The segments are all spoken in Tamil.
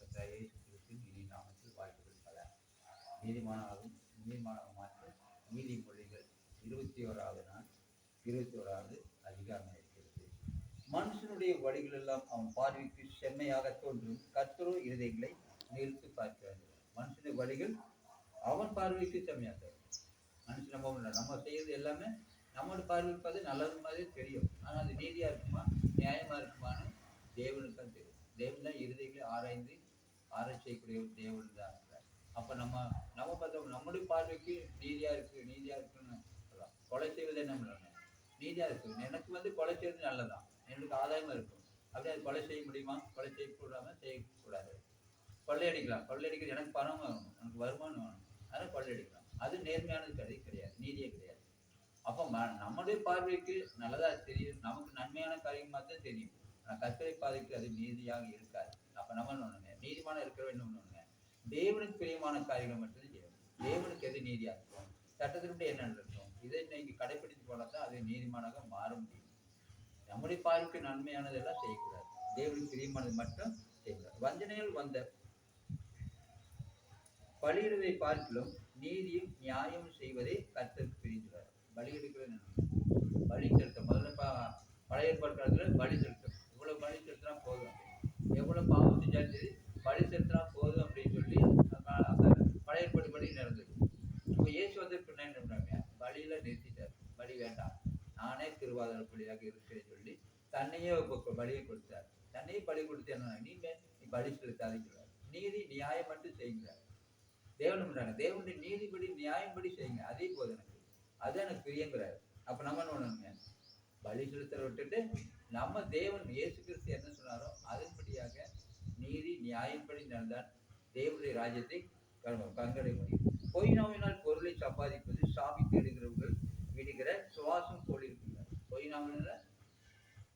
கர்த்தராகிய இயேசு நீதி இனி நாமத்தில் வாழ்த்துக்கள் பல நீதிமானாகவும் நீதிமானமாக நீதிமொழிகள் இருபத்தி ஓராவது நாள் இருபத்தி ஓராவது அதிகாரம் இருக்கிறது. மனுஷனுடைய வழிகள் எல்லாம் அவன் பார்வைக்கு செம்மையாக தோன்றும். கர்த்தரோ இருதயங்களை நிறுத்தி பார்க்கிறார். மனுஷனுடைய வழிகள் அவன் பார்வைக்கு செம்மையாக மனுஷன் நம்ம ஒண்ணும் நம்ம செய்யறது எல்லாமே நம்மளோட பார்வை பார்த்து நல்லது மாதிரி தெரியும். ஆனால் அது நீதியா இருக்குமா? நியாயமா இருக்கும் தேவனுக்கு தான் தெரியும் தேவன் தான் இருதயங்களை ஆராய்ந்து ஆராய்ச்சி செய்யக்கூடிய ஒரு தேவன் தான் இருக்கிறார் அப்ப நம்ம நம்ம பார்த்தோம் நம்முடைய பார்வைக்கு நீதியா இருக்கு நீதியா இருக்குன்னு சொல்லலாம். கொலை செய்வது என்ன பண்ணணும் நீதியா இருக்கு. எனக்கு வந்து கொலை செய்வது நல்லதான் எனக்கு ஆதாயமா இருக்கும். அப்படியே அது கொலை செய்ய முடியுமா? கொலை செய்யக்கூடாம செய்யக்கூடாது. கொள்ளையடிக்கலாம். கொள்ளையடிக்கிறது எனக்கு பணம் வேணும். எனக்கு வருமானம் வேணும். அதனால கொள்ளையடிக்கலாம். அது நேர்மையானது கிடையாது கிடையாது. நீதியே கிடையாது. அப்போ ம- நம்முடைய பார்வைக்கு நல்லதா தெரியும். நமக்கு நன்மையான காரியமாக தான் தெரியும். ஆனால் கற்பனை பாதைக்கு அது நீதியாக இருக்காது. அப்ப நம்ம நீதிமான இருக்கிற வேண்டும் தேவனுக்கு பிரியமான காரியங்கள் மட்டும்தான் தேவனுக்கு எது நீதியா இருக்கும் சட்டத்தின்படி என்ன இருக்கும் இதை நீங்க கடைபிடித்து போனால் தான் அது நீதிமானாக மாற முடியும். நம்முடைய பார்வைக்கு நன்மையானதெல்லாம் செய்யக்கூடாது. தேவனுக்கு பிரியமானது மட்டும் செய்யக்கூடாது. வஞ்சனையில் வந்த பலியிடுவதை பார்க்கிலும் நீதியும் நியாயம் செய்வதே கர்த்தருக்கு பிரிந்துள்ளார். பலி எடுக்கிறது நன்மை. பலி செலுத்தம் முதல்ல ப- பழைய ஏற்பாடு காலத்துல பலி செலுத்தம் இவ்வளவு பலி செலுத்தினா போதும். எவ்வளவு பாவம் செஞ்சாலும் சரி பழி செலுத்தினா போதும் அப்படின்னு சொல்லி அந்த பழைய படிப்படி நடந்தது. இப்போ இயேசு வந்து பின்ன என்ன பண்ணுறாங்க பலியில நிறுத்திட்டார். பலி வேண்டாம். நானே திருவாதிர பலியாக இருக்கிறேன்னு சொல்லி தன்னையே பலியை கொடுத்தார். தன்னையே பலி கொடுத்து என்ன நீமே நீ பலி செலுத்தாதீங்க நீதி நியாயம் மட்டும் செய்கிறார் தேவன் பண்றாங்க தேவனுடைய நீதிபடி நியாயம்படி செய்யுங்க. அதே போது எனக்கு. அது எனக்கு பிரியங்கிறாரு. அப்போ நம்ம என்ன பண்ணணுங்க? பலி செலுத்த விட்டுட்டு நம்ம தேவன் இயேசு கிறிஸ்து என்ன சொன்னாரோ அதன்படியாக நீதி நியாயப்படி நடந்தால் தேவனுடைய ராஜ்யத்தை கண- கங்கடை முடியும் பொய் நாமினால் பொருளை சம்பாதிப்பது சாமி தேடுகிறவர்கள் விடுகிற சுவாசம் போல் பொய் நாவினால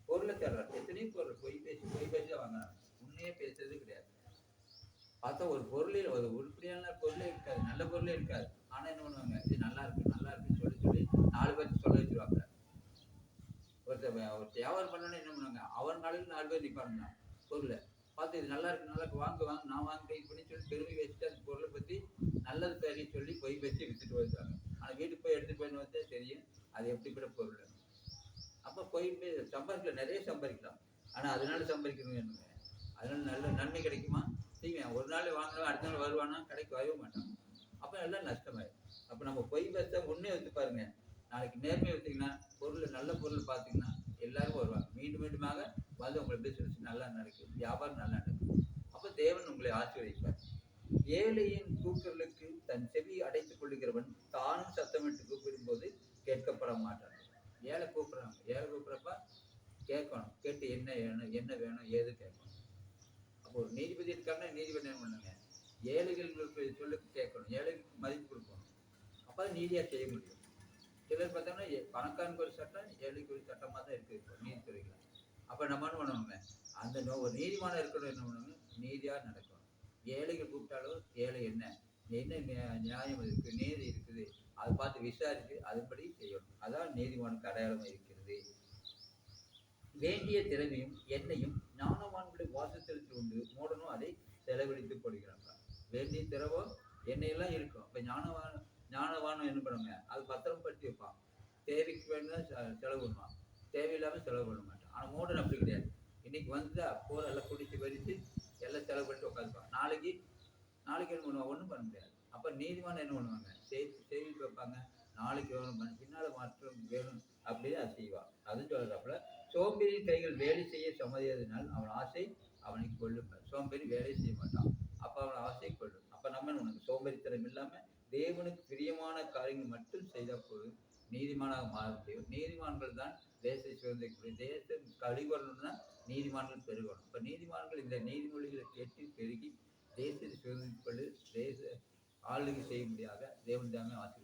பொருளை தர்றார் எத்தனையோ பொருள் பொய் பேசி பொய் பேசி தான் வாங்குறாங்க. உண்மையே பேசுறது கிடையாது. பார்த்தா ஒரு பொருளே ஒரு உருப்படியான பொருளே இருக்காது. நல்ல பொருளே இருக்காது. ஆனா என்ன பண்ணுவாங்க? இது நல்லா இருக்கு நல்லா இருக்குன்னு சொல்லி சொல்லி நாலு பேருக்கு சொல்ல வச்சிருவாங்க. ஒருத்தர் ஒரு வியாபாரம் பண்ணணும் என்ன பண்ணுவாங்க? அவன் நாளைக்கு நாலு பேர் நிற்பாங்க பொருளை பார்த்து இது நல்லா இருக்கு நல்லா வாங்க வாங்க நான் வாங்க இப்படின்னு சொல்லி பெருமை வச்சுட்டு அந்த பொருளை பற்றி நல்லது பேரி சொல்லி பொய் வச்சு விற்றுட்டு வருவாங்க. ஆனால் வீட்டுக்கு போய் எடுத்துகிட்டு போய் வந்தே தெரியும் அது எப்படிப்பட்ட பொருள். அப்போ போய் போய் சம்பாதிக்கலாம் நிறைய சம்பாதிக்கலாம். ஆனால் அதனால சம்பாதிக்கணும் என்னங்க? அதனால நல்ல நன்மை கிடைக்குமா? செய்வேன். ஒரு நாள் வாங்கினா அடுத்த நாள் வருவானா? கடைக்கு வரவே மாட்டான். அப்போ எல்லாம் நஷ்டமாயிடும் அப்போ நம்ம பொய் பேச ஒன்றே வந்து பாருங்க. நாளைக்கு நேர்மையை வச்சிங்கன்னா பொருள் நல்ல பொருள் பார்த்தீங்கன்னா எல்லாரும் வருவாங்க. மீண்டும் மீண்டுமாக வந்து உங்களை பிசினஸ் நல்லா நடக்கும் வியாபாரம் நல்லா நடக்கும் அப்போ தேவன் உங்களை ஆசீர்வதிப்பார். ஏழையின் கூக்குரலுக்கு தன் செவி அடைத்துக் கொள்ளுகிறவன் தானும் சத்தமிட்டு கூப்பிடும்போது கேட்கப்பட மாட்டான். ஏழை கூப்பிடுறாங்க. ஏழை கூப்பிட்றப்ப கேட்கணும். கேட்டு என்ன வேணும் என்ன வேணும் ஏது கேட்கணும். அப்போ ஒரு நீதிபதி இருக்காருன்னா நீதிபதி என்ன பண்ணுங்க? ஏழைகளுக்கு சொல்லுக்கு கேட்கணும். ஏழைகளுக்கு மதிப்பு கொடுக்கணும். அப்போ நீதியாக செய்ய முடியும். சிலர் பார்த்தோம்னா ஏ- பணக்காரனுக்கு ஒரு சட்டம் ஏழைக்கு ஒரு சட்டமாக தான் இருக்குது நீதித்துறைகள் அப்போ நம்ம என்ன பண்ணுவோங்க அந்த நோ- ஒரு நீதிமானம் இருக்கணும் என்ன பண்ணணும்? நீதியாக நடக்கணும். ஏழைகள் கூப்பிட்டாலும் ஏழை என்ன? என்ன நியாயம் இருக்குது நீதி இருக்குது அதை பார்த்து விசாரித்து அதன்படி செய்யணும். அதான் நீதிமானுக்கு அடையாளம் இருக்கிறது. வேண்டிய திறமையும் எண்ணெயும் ஞானவான்களை வாசத்திற்கு உண்டு. மூடனும் அதை செலவழித்து போடுகிறாங்க. வேண்டிய திறவோ எண்ணெயெல்லாம் இருக்கும். இப்போ ஞானவான் ஞானவானம் என்ன பண்ணுங்க அது பத்திரம் படுத்தி வைப்பான். தேவைக்கு வேணும் செலவு பண்ணுவான். தேவையில்லாமல் செலவு பண்ண மாட்டான். ஆனால் மூடன் அப்படி கிடையாது. இன்னைக்கு வந்தா போற எல்லாம் குடித்து வெடித்து எல்லாம் செலவு பண்ணிட்டு உட்காந்துப்பான் நாளைக்கு நாளைக்கு என்ன பண்ணுவாங்க? ஒன்றும் பண்ண முடியாது. அப்போ நீதிமன்றம் என்ன பண்ணுவாங்க? செய்தி சேமித்து வைப்பாங்க. நாளைக்கு வேணும் பண்ண பின்னால் மாற்றம் வேணும் அப்படியே அதை செய்வான். அதுன்னு சொல்கிறாப்புல சோம்பேறி கைகள் வேலை செய்ய சம்மதியதினால் அவன் ஆசை அவனை கொள்ளும் சோம்பேறி வேலை செய்ய மாட்டான். அப்போ அவன் ஆசையை கொள்ளும் அப்போ நம்ம என்ன பண்ணணும்? சோம்பேறித்தனம் இல்லாமல் தேவனுக்கு பிரியமான காரியங்கள் மட்டும் செய்தால் போதும். நீதிமானாக மாற முடியும். நீதிமான்கள் தான் தேச சுதந்திரக்கூடிய தேசம் கழிவரணும்னா நீதிமான்கள் பெருகணும். இப்போ நீதிமான்கள் இந்த நீதிமொழிகளை கேட்டு பெருகி தேசத்தை சுதந்திரப்படு தேச ஆளுகை செய்ய முடியாத தேவன் தாமே ஆசீர்வதிப்பார்